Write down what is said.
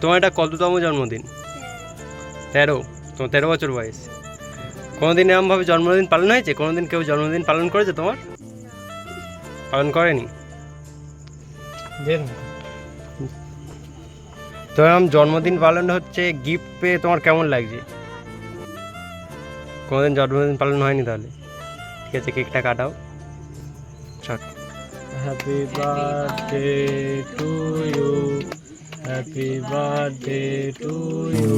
তোমার এটা কততম জন্মদিন? তেরো। তোমার তেরো বছর বয়স। কোনোদিন এরমভাবে জন্মদিন পালন হয়েছে? কোনোদিন কেউ জন্মদিন পালন করেছে তোমার? পালন করেনি? তো এরকম জন্মদিন পালন হচ্ছে গিফট পেয়ে তোমার কেমন লাগছে? কোনোদিন জন্মদিন পালন হয়নি তাহলে? ঠিক আছে, কেকটা কাটাও। চট happy birthday to you happy birthday to you